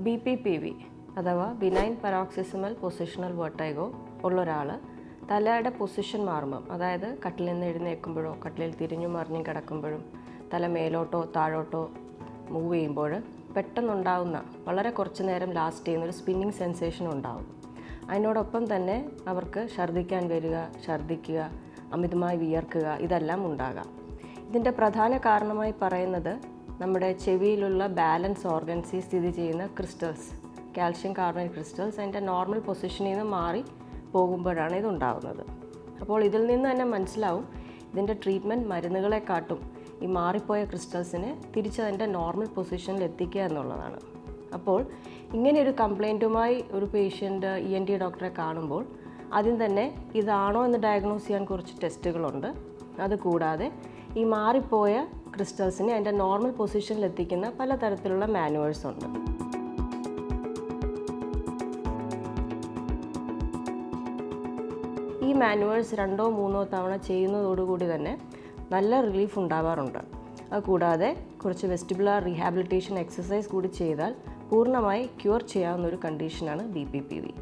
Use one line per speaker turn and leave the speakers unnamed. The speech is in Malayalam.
ബി പി പി വി അഥവാ ബിനൈൻ പരോക്സിസമൽ പൊസിഷണൽ വെർട്ടൈഗോ ഉള്ള ഒരാൾ തലയുടെ പൊസിഷൻ മാറുമ്പം അതായത് കട്ടിൽ നിന്ന് എഴുന്നേൽക്കുമ്പോഴോ കട്ടിലിൽ തിരിഞ്ഞു മറിഞ്ഞും കിടക്കുമ്പോഴും തല മേലോട്ടോ താഴോട്ടോ മൂവ് ചെയ്യുമ്പോൾ പെട്ടെന്നുണ്ടാവുന്ന വളരെ കുറച്ച് നേരം ലാസ്റ്റ് ചെയ്യുന്ന ഒരു സ്പിന്നിങ് സെൻസേഷൻ ഉണ്ടാവും. അതിനോടൊപ്പം തന്നെ അവർക്ക് ഛർദ്ദിക്കാൻ വരിക ഛർദ്ദിക്കുക അമിതമായി വിയർക്കുക ഇതെല്ലാം ഉണ്ടാകാം. ഇതിന്റെ പ്രധാന കാരണമായി പറയുന്നത് നമ്മുടെ ചെവിയിലുള്ള ബാലൻസ് ഓർഗൻസിൽ സ്ഥിതി ചെയ്യുന്ന ക്രിസ്റ്റൽസ് കാൽഷ്യം കാർബണേറ്റ് ക്രിസ്റ്റൽസ് അതിന്റെ നോർമൽ പൊസിഷനിൽ നിന്ന് മാറി പോകുമ്പോഴാണ് ഇതുണ്ടാകുന്നത് അപ്പോൾ ഇതിൽ നിന്ന് തന്നെ മനസ്സിലാവും ഇതിന്റെ ട്രീറ്റ്മെന്റ് മരുന്നുകളെക്കാട്ടും ഈ മാറിപ്പോയ ക്രിസ്റ്റൽസിനെ തിരിച്ച് അതിന്റെ നോർമൽ പൊസിഷനിൽ എത്തിക്കുക എന്നുള്ളതാണ്. അപ്പോൾ ഇങ്ങനെ ഒരു കംപ്ലൈന്റുമായി ഒരു പേഷ്യന്റ് ഇ എൻ ടി ഡോക്ടറെ കാണുമ്പോൾ ആദ്യം തന്നെ ഇതാണോ എന്ന് ഡയഗ്നോസ് ചെയ്യാൻ കുറച്ച് ടെസ്റ്റുകളുണ്ട് അതുകൂടാതെ ഈ മാറിപ്പോയ ക്രിസ്റ്റൽസിനെ അതിന്റെ നോർമൽ പൊസിഷനിൽ എത്തിക്കുന്ന പലതരത്തിലുള്ള മാനുവേഴ്സ് ഉണ്ട്. ഈ മാനുവേഴ്സ് രണ്ടോ മൂന്നോ തവണ ചെയ്യുന്നതോടുകൂടി തന്നെ നല്ല റിലീഫ് ഉണ്ടാവാറുണ്ട്. അതുകൂടാതെ കുറച്ച് വെസ്റ്റിബുലാർ റീഹാബിലിറ്റേഷൻ എക്സസൈസ് കൂടി ചെയ്താൽ പൂർണമായി ക്യൂർ ചെയ്യാവുന്ന ഒരു കണ്ടീഷനാണ് ബി പി പി വി